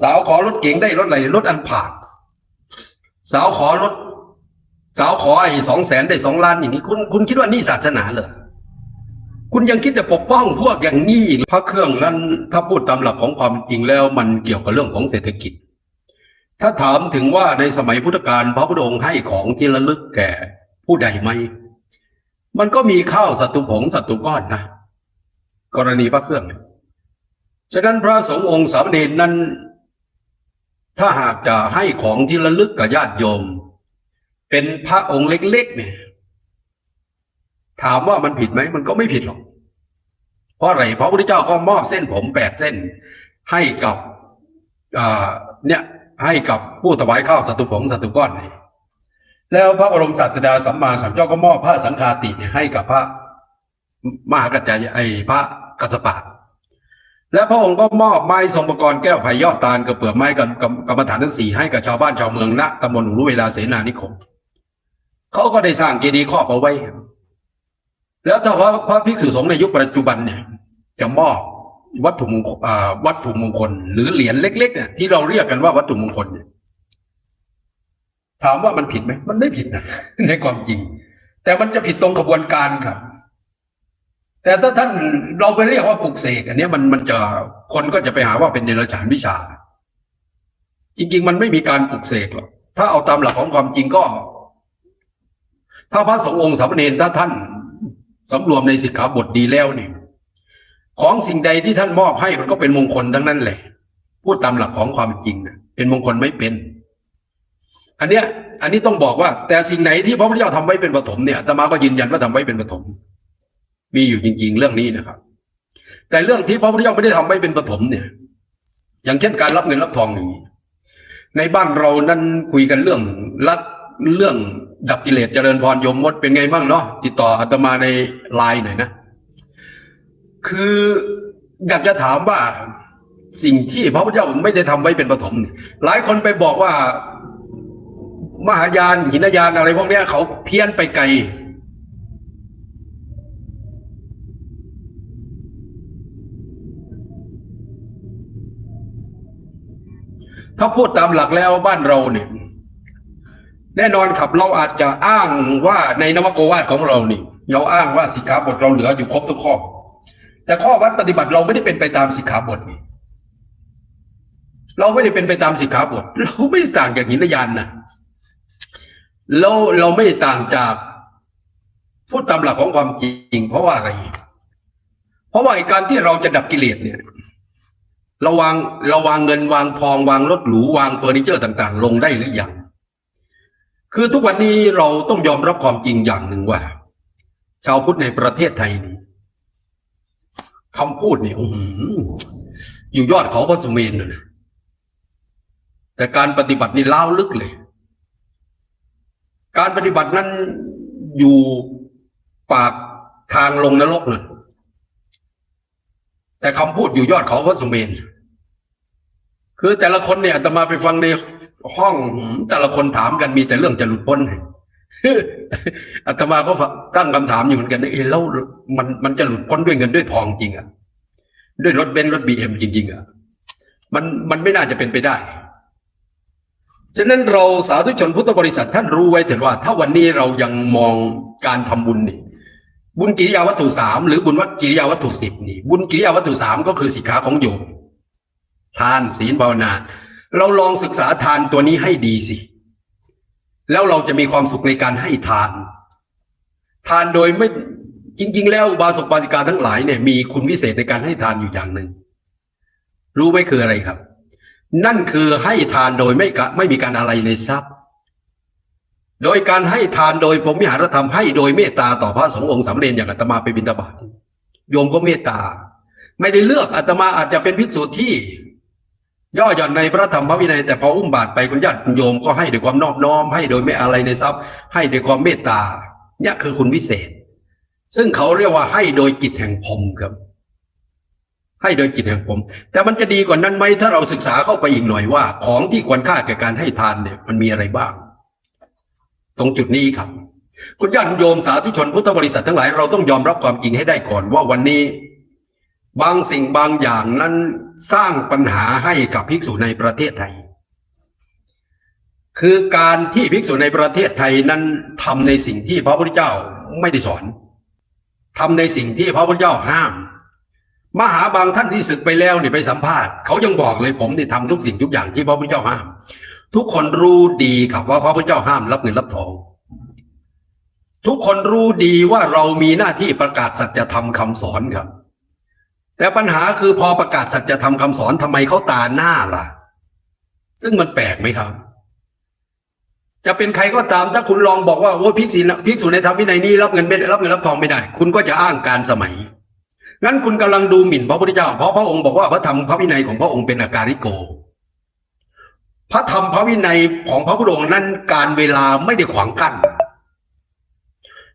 สาวขอรถเก๋งได้รถอะไรรถอันผาดสาวขอรถสาวขอไอ้สองแสนได้สองล้านอย่างนี้คุณคุณคิดว่านี่ศาสนาเหรอคุณยังคิดจะปกป้องพวกอย่างนี้อีกพระเครื่องนั้นถ้าพูดตามหลักของความจริงแล้วมันเกี่ยวกับเรื่องของเศรษฐกิจ ถ้าถามถึงว่าในสมัยพุทธกาลพระพุทธองค์ให้ของที่ระลึกแก่ผู้ใดไหมมันก็มีข้าวสัตุผงสัตุก้อนนะกรณีพระเครื่องฉะนั้นพระสงฆ์องค์สามเณรนั้น ถ้าหากจะให้ของที่ระลึกกับญาติโยม เป็นพระองค์เล็ก ๆ เนี่ย ถามว่ามันผิดไหมมันก็ไม่ผิดหรอก เพราะอะไรเพราะพระพุทธเจ้าก็มอบเส้นผมแปดเส้น ให้กับเนี่ยให้กับผู้ถวายข้าวสัตุผงสัตุก้อนนี่แล้วพระบรมศาสดาสัมมาสัมพุทธเจ้าก็มอบพระสังฆาติเนี่ยให้กับพระมหากัจจายไอพระกัสสปะ และพระองค์ก็มอบไม้ทรงประกรณ์แก้วไผ่ยอดตาลกระเปลือกไม้กับกับกรรมฐานทั้งสี่ให้กับชาวบ้านชาวเมืองณตำบลอุรุเวลาเสนานิคมเขาก็ได้สร้างเจดีย์ครอบเอาไว้ แล้วถ้าว่าพระภิกษุสงฆ์ในยุคปัจจุบันเนี่ยจะมอบวัตถุมงคลวัตถุมงคล หรือเหรียญเล็กๆเนี่ยที่เราเรียกกันว่าวัตถุมงคลเนี่ยถามว่ามันผิดไหมมันไม่ผิดนะในความจริง แต่มันจะผิดตรงกระบวนการครับ แต่ถ้าท่านเราไปเรียกว่าปลุกเสกอันนี้มันมันจะคนก็จะไปหาว่าเป็นเดรัจฉานวิชา จริง ๆ มันไม่มีการปลุกเสกหรอกถ้าเอาตามหลักของความจริงก็ ถ้าพระสงฆ์องค์สามเณรถ้าท่านสำรวมในสิกขาบทดีแล้วนี่ของสิ่งใดที่ท่านมอบให้มันก็เป็นมงคลทั้งนั้นแหละ พูดตามหลักของความจริงนะเป็นมงคลไม่เป็น อันเนี้ย อันนี้ต้องบอกว่า แต่สิ่งไหนที่พระพุทธเจ้าทำไว้เป็นปฐมเนี่ยอาตมาก็ยืนยันว่าทำไว้เป็นปฐม มีอยู่จริง ๆ เรื่องนี้นะครับ แต่เรื่องที่พระพุทธเจ้าไม่ได้ทำไว้เป็นปฐมเนี่ย อย่างเช่นการรับเงินรับทองอย่างนี้ ในบ้านเรานั้นคุยกันเรื่องรักเรื่องดับกิเลสเจริญพรยมมดเป็นไงบ้างเนาะติดต่ออาตมาในไลน์หน่อยนะ คืออยากจะถามว่าสิ่งที่พระพุทธเจ้าไม่ได้ทำไว้เป็นปฐมหลายคนไปบอกว่ามหายานหินยานอะไรพวกนี้เขาเพี้ยนไปไกล ถ้าพูดตามหลักแล้วบ้านเราเนี่ย แน่นอนครับเราอาจจะอ้างว่าในนวโกวาทของเราเนี่ยเราอ้างว่าสิกขาบทเราเหลืออยู่ครบทุกข้อ แต่ข้อวัดปฏิบัติเราไม่ได้เป็นไปตามสิกขาบทนี่เราไม่ได้เป็นไปตามสิกขาบท เราไม่ได้ต่างจากหินยานนะเราเราไม่ได้ต่างจากพูดตามหลักของความจริง เพราะว่าอะไร เพราะว่าการที่เราจะดับกิเลสเนี่ย ราวางราวางเงินวางทองวางรถหรูวางเฟอร์นิเจอร์ต่าง ๆ ลงได้หรือยังคือทุกวันนี้เราต้องยอมรับความจริงอย่างหนึ่งว่า ชาวพุทธในประเทศไทยนี่คำพูดนี่ออยู่ยอดเขาพระสุเมนเลยนะแต่การปฏิบัตินี่ล้าวลึกเลย การปฏิบัตินั้นอยู่ปากทางลงนรกนะแต่คำพูดอยู่ยอดเขาพระสุเมน คือแต่ละคนเนี่ยอาตมาไปฟังในห้องแต่ละคนถามกันมีแต่เรื่องจะหลุดพ้นอาตมาก็ตั้งคำถามอยู่เหมือนกันเอ๊ะแล้วมันมันจะหลุดพ้นด้วยเงินด้วยทองจริงอะด้วยรถเบนซ์รถบีเอ็มจริง ๆอะมันมันไม่น่าจะเป็นไปได้ ฉะนั้นเราสาธุชนพุทธบริษัทท่านรู้ไว้เถิดว่า ถ้าวันนี้เรายังมองการทำบุญนี่บุญกิริยาวัตถุสามหรือบุญวัตกิริยาวัตถุสิบนี่ บุญกิริยาวัตถุสามก็คือสิกขาของโยม ทานศีลภาวนา เราลองศึกษาทานตัวนี้ให้ดีสิ แล้วเราจะมีความสุขในการให้ทาน ทานโดยไม่จริง ๆ แล้วบาสกบาสิกาทั้งหลายเนี่ยมีคุณวิเศษในการให้ทานอยู่อย่างหนึ่ง รู้ไหมคืออะไรครับ นั่นคือให้ทานโดยไม่ไม่มีการอะไรในทรัพย์ โดยการให้ทานโดยผมวิหารธรรมให้โดยเมตตาต่อพระสงฆ์องค์สามเณรอย่างอาตมาไปบิณฑบาตโยมก็เมตตา ไม่ได้เลือกอาตมาอาจจะเป็นภิกษุที่ ย่อหย่อนในพระธรรมพระวินัยแต่พออุ้มบาตรไปคุณญาติคุณโยมก็ให้ด้วยความนอบน้อม ให้โดยไม่อะไรในทรัพย์ ให้ด้วยความเมตตาเนี่ยคือคุณวิเศษ ซึ่งเขาเรียกว่าให้โดยจิตแห่งพรหมครับ ให้โดยจิตแห่งพรหมแต่มันจะดีกว่านั้นไหมถ้าเราศึกษาเข้าไปอีกหน่อยว่า ของที่ควรค่าแก่การให้ทานเนี่ยมันมีอะไรบ้าง ตรงจุดนี้ครับ คุณญาติโยมสาธุชนพุทธบริษัททั้งหลายเราต้องยอมรับความจริงให้ได้ก่อนว่าวันนี้ บางสิ่งบางอย่างนั้น สร้างปัญหาให้กับภิกษุในประเทศไทย คือการที่ภิกษุในประเทศไทยนั้นทำในสิ่งที่พระพุทธเจ้าไม่ได้สอนทำในสิ่งที่พระพุทธเจ้าห้าม มหาบางท่านที่ศึกไปแล้วเนี่ยไปสัมภาษณ์เขายังบอกเลยผมเนี่ทำทุกสิ่งทุกอย่างที่พระพุทธเจ้าห้าม ทุกคนรู้ดีครับว่าพระพุทธเจ้าห้ามรับเงินรับทองทุกคนรู้ดีว่าเรามีหน้าที่ประกาศสัจธรรมคำสอนครับ แต่ปัญหาคือพอประกาศสัจธรรมคำสอนทำไมเขาตาหน้าล่ะ ซึ่งมันแปลกไหมครับ จะเป็นใครก็ตามถ้าคุณลองบอกว่าโอ้ภิกษุภิกษุในธรรมวินัยนี้รับเงินไม่ได้รับเงินรับทองไม่ได้ คุณก็จะอ้างการสมัยงั้นคุณกำลังดูหมิ่นพระพุทธเจ้า เพราะพระองค์บอกว่าพระธรรมพระวินัยของพระองค์เป็นอาการิโก พระธรรมพระวินัยของพระพุทธองค์นั้นการเวลาไม่ได้ขวางกั้น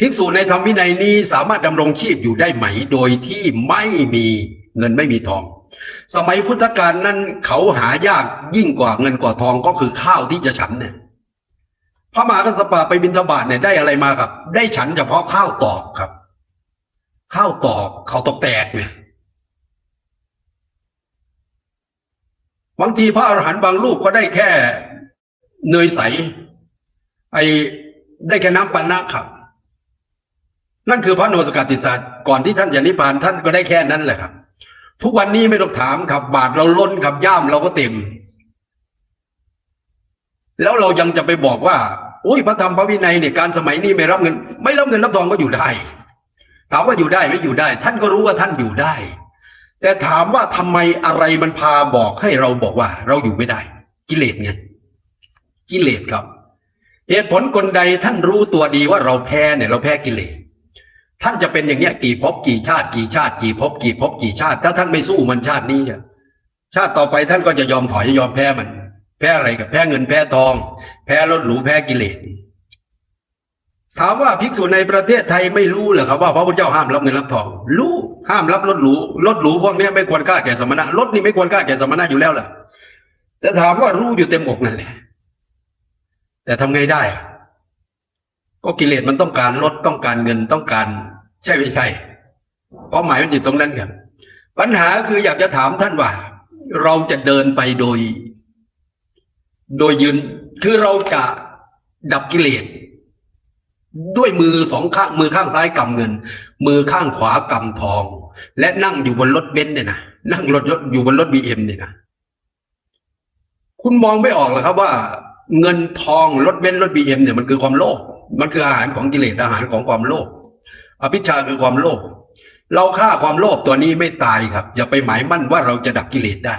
ภิกษุในธรรมวินัยนี้สามารถดำรงชีพอยู่ได้ไหม โดยที่ไม่มีเงินไม่มีทอง สมัยพุทธกาลนั้นเขาหายากยิ่งกว่าเงินกว่าทองก็คือข้าวที่จะฉันเนี่ยพระมหากัสสปะไปบิณฑบาตเนี่ยได้อะไรมาครับ ได้ฉันเฉพาะข้าวตอกครับ ข้าวตอกเขาตกแตกเนี่ยบางทีพระอรหันต์บางรูปก็ได้แค่เนยใส ไอ้ได้แค่น้ำปันนะครับ นั่นคือพระโนสกัดติสาก่อนที่ท่านจะนิพพานท่านก็ได้แค่นั้นแหละครับ ทุกวันนี้ไม่ต้องถามครับ บาทเราล้นครับย่ามเราก็เต็ม แล้วเรายังจะไปบอกว่าอุ้ยพระธรรมพระวินัยเนี่ยการสมัยนี้ไม่รับเงิน ไม่รับเงินรับทองก็อยู่ได้ ถามว่าอยู่ได้ไม่อยู่ได้ ท่านก็รู้ว่าท่านอยู่ได้ แต่ถามว่าทำไมอะไรมันพาบอกให้เราบอกว่า เราอยู่ไม่ได้ กิเลสไงกิเลสครับ เหตุผลคนใดท่านรู้ตัวดีว่าเราแพ้เนี่ย เราแพ้กิเลส ท่านจะเป็นอย่างเนี้ยกี่ภพกี่ชาติกี่ชาติกี่ภพกี่ภพกี่ชาติ ถ้าท่านไม่สู้มันชาตินี้ชาติต่อไปท่านก็จะยอมถอยยอมแพ้มัน แพ้อะไรกับแพ้เงินแพ้ทอง แพ้รถหรูแพ้กิเลสถามว่าภิกษุในประเทศไทยไม่รู้เหรอครับว่าพระพุทธเจ้าห้ามรับเงินรับทอง รู้ห้ามรับรถหรูรถหรูพวกนี้ไม่ควรค่าแก่สมณะรถนี่ไม่ควรค่าแก่สมณะอยู่แล้วล่ะแต่ถามว่ารู้อยู่เต็มอกนั่นแหละ แต่ทำไงได้ ก็กิเลสมันต้องการลดต้องการเงินต้องการ ใช่ไม่ใช่ความหมายมันอยู่ตรงนั้นครับ ปัญหาคืออยากจะถามท่านว่า เราจะเดินไปโดย โดยยืนคือเราจะดับกิเลสด้วยมือสองข้างมือข้างซ้ายกำเงิน มือข้างขวากำทอง และนั่งอยู่บนรถเบนซ์เนี่ยนะนั่งรถยนต์อยู่บนรถบีเอ็มเนี่ยนะคุณมองไม่ออกเหรอครับว่า เงินทองรถเบนซ์รถบีเอ็มเนี่ยมันคือความโลภมันคืออาหารของกิเลสอาหารของความโลภ อภิชาคือความโลภเราฆ่าความโลภตัวนี้ไม่ตายครับ อย่าไปหมายมั่นว่าเราจะดับกิเลสได้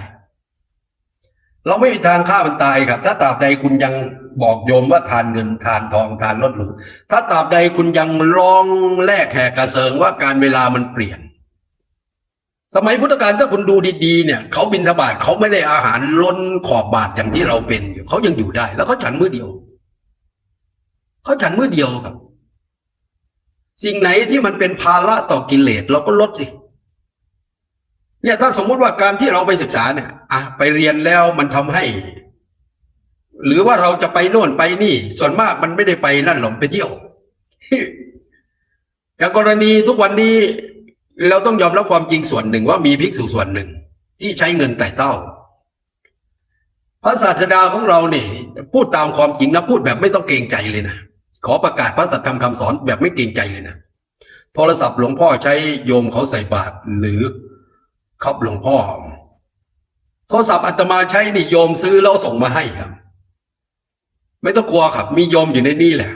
เราไม่มีทางฆ่ามันตายครับ ถ้าตราบใดคุณยังบอกโยมว่าทานเงินทานทองทานรถหรูถ้าตราบใดคุณยังร้องแลกแหกกระเซิงว่าการเวลามันเปลี่ยน สมัยพุทธกาลถ้าคุณดูดีๆเนี่ยเขาบินทบาทเขาไม่ได้อาหารล้นขอบบาทอย่างที่เราเป็นอยู่เขายังอยู่ได้ แล้วเขาฉันมื้อเดียวเขาฉันมื้อเดียวครับ สิ่งไหนที่มันเป็นภาระต่อกิเลสเราก็ลดสิเนี่ยถ้าสมมุติว่าการที่เราไปศึกษาเนี่ยอะไปเรียนแล้วมันทำให้ หรือว่าเราจะไปโน่นไปนี่ ส่วนมากมันไม่ได้ไปนั่นหรอกไปเที่ยวอย่างกรณีทุกวันนี้เราต้องยอมรับความจริงส่วนหนึ่งว่ามีภิกษุส่วนหนึ่ง ที่ใช้เงินไต่เต้าพระศาสดาของเราเนี่ยพูดตามความจริงนะพูดแบบไม่ต้องเกรงใจเลยนะ ขอประกาศพระสัทธรรมคำสอนแบบไม่เกรงใจเลยนะ โทรศัพท์หลวงพ่อใช้โยมเขาใส่บาตรหรือครับหลวงพ่อ โทรศัพท์อาตมาใช้นี่โยมซื้อแล้วส่งมาให้ครับ ไม่ต้องกลัวครับ มีโยมอยู่ในนี่แหละ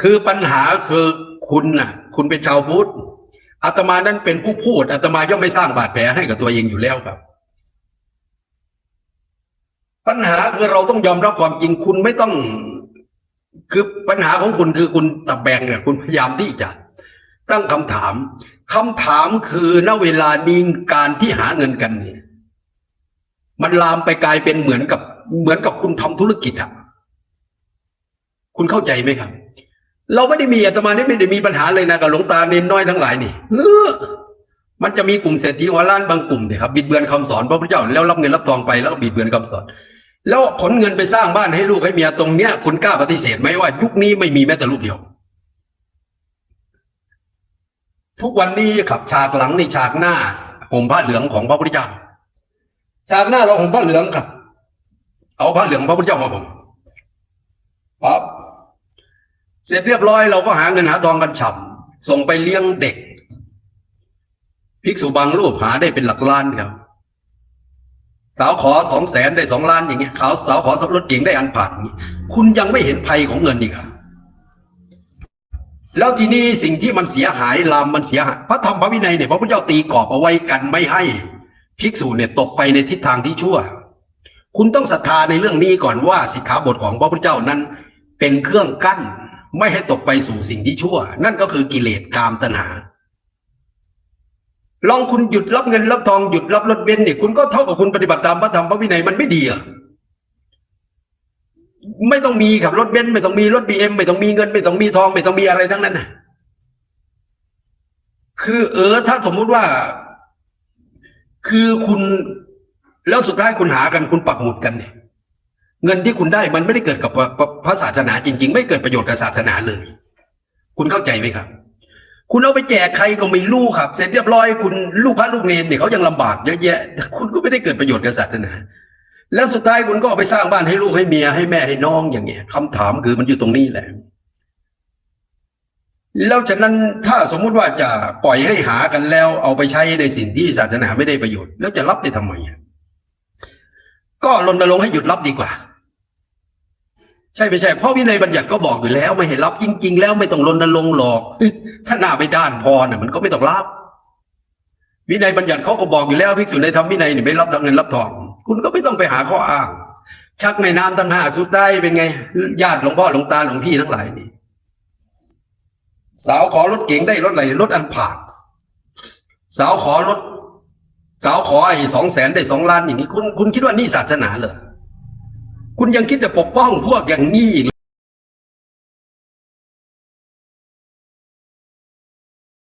คือปัญหาคือคุณน่ะ คุณเป็นชาวพุทธอาตมานั้นเป็นผู้พูดอาตมาย่อมไม่สร้างบาดแผลให้กับตัวเองอยู่แล้วครับ ปัญหาคือเราต้องยอมรับความจริงคุณไม่ต้อง คือปัญหาของคุณคือคุณตะแบงเนี่ยคุณพยายามที่จะ ตั้งคำถามคำถามคือณเวลานี้การที่หาเงินกันเนี่ย มันลามไปกลายเป็นเหมือนกับเหมือนกับคุณทำธุรกิจอะคุณเข้าใจไหมครับ เราไม่ได้มีอาตมานี่ไม่ได้มีปัญหาเลยนะกับหลวงตาเนนน้อยทั้งหลายนี่เออมันจะมีกลุ่มเศรษฐีหัวล้านบางกลุ่มเนี่ยครับบิดเบือนคำสอนพระพุทธเจ้าแล้วรับเงินรับทองไปแล้วก็บิดเบือนคำสอน แล้วขนเงินไปสร้างบ้านให้ลูกให้เมียตรงเนี้ย คุณกล้าปฏิเสธไหมว่ายุคนี้ไม่มีแม้แต่ลูกเดียว ทุกวันนี้ขับฉากหลังในฉากหน้าห่มผ้าเหลืองของพระพุทธเจ้าฉากหน้าเราห่มผ้าเหลืองครับ เอาผ้าเหลืองพระพุทธเจ้ามาผมปั๊บเสร็จเรียบร้อยเราก็หาเงินหาทองกันฉ่ำส่งไปเลี้ยงเด็ก ภิกษุบางรูปหาได้เป็นหลักล้านครับ สาวขอสองแสนได้สองล้านอย่างเงี้ยขาวสาวขอสับรถเก่งได้อันผ่านอย่างงี้คุณยังไม่เห็นภัยของเงินอีกอะแล้วทีนี้สิ่งที่มันเสียหายลามมันเสียหายพระธรรมพระวินัยเนี่ยพระพุทธเจ้าตีกรอบเอาไว้กันไม่ให้ภิกษุเนี่ยตกไปในทิศทางที่ชั่ว คุณต้องศรัทธาในเรื่องนี้ก่อนว่าสิกขาบทของพระพุทธเจ้านั้น เป็นเครื่องกั้นไม่ให้ตกไปสู่สิ่งที่ชั่ว นั่นก็คือกิเลสกามตัณหา ลองคุณหยุดรับเงินรับทองหยุดรับรถเบนซ์เนี่ยคุณก็เท่ากับคุณปฏิบัติตามพระธรรมพระวินัยมันไม่ดีเหรอะไม่ต้องมีขับรถเบนซ์ไม่ต้องมีรถบีเอ็มไม่ต้องมีเงิน ไม่ต้องมีทองไม่ต้องมีอะไรทั้งนั้นนะคือเออถ้าสมมุติว่า คือคุณแล้วสุดท้ายคุณหากันคุณปักหมุดกันเนี่ยเงินที่คุณได้มันไม่ได้เกิดกับพระศาสนาจริง ๆ ไม่เกิดประโยชน์กับศาสนาเลย คุณเข้าใจไหมครับ คุณเอาไปแจกใครก็ไม่รู้ครับ เสร็จเรียบร้อยคุณลูกพระลูกเนรเนี่ยเขายังลำบากเยอะแยะแต่คุณก็ไม่ได้เกิดประโยชน์กับศาสนาแล้วสุดท้ายคุณก็เอาไปสร้างบ้านให้ลูกให้เมียให้แม่ให้น้องอย่างเงี้ยคำถามคือมันอยู่ตรงนี้แหละแล้วฉะนั้นถ้าสมมุติว่าจะปล่อยให้หากันแล้ว เอาไปใช้ในสิ่งที่ศาสนาไม่ได้ประโยชน์ แล้วจะรับได้ทำไมก็รณรงค์ให้หยุดรับดีกว่า ใช่ไม่ใช่เพราะวินัยบัญญัติก็บอกอยู่แล้วไม่ให้รับจริง ๆ แล้วไม่ต้องรณรงค์หรอกถ้าหน้าไม่ด้านพอน่ะมันก็ไม่ต้องรับ วินัยบัญญัติเขาก็บอกอยู่แล้วภิกษุในธรรมวินัยเนี่ยไม่รับเงินรับทอง คุณก็ไม่ต้องไปหาข้ออ้าง ชักแม่น้ำตั้งห้าสุดได้เป็นไงญาติหลวงพ่อหลวงตาหลวงพี่ทั้งหลายนี่สาวขอรถเก๋งได้รถอะไรรถอันผ่าสาวขอรถสาวขอไอ้สองแสนได้สองล้านอย่างนี้คุณคุณคิดว่านี่ศาสนาเหรอ คุณยังคิดจะปกป้องพวกอย่างนี้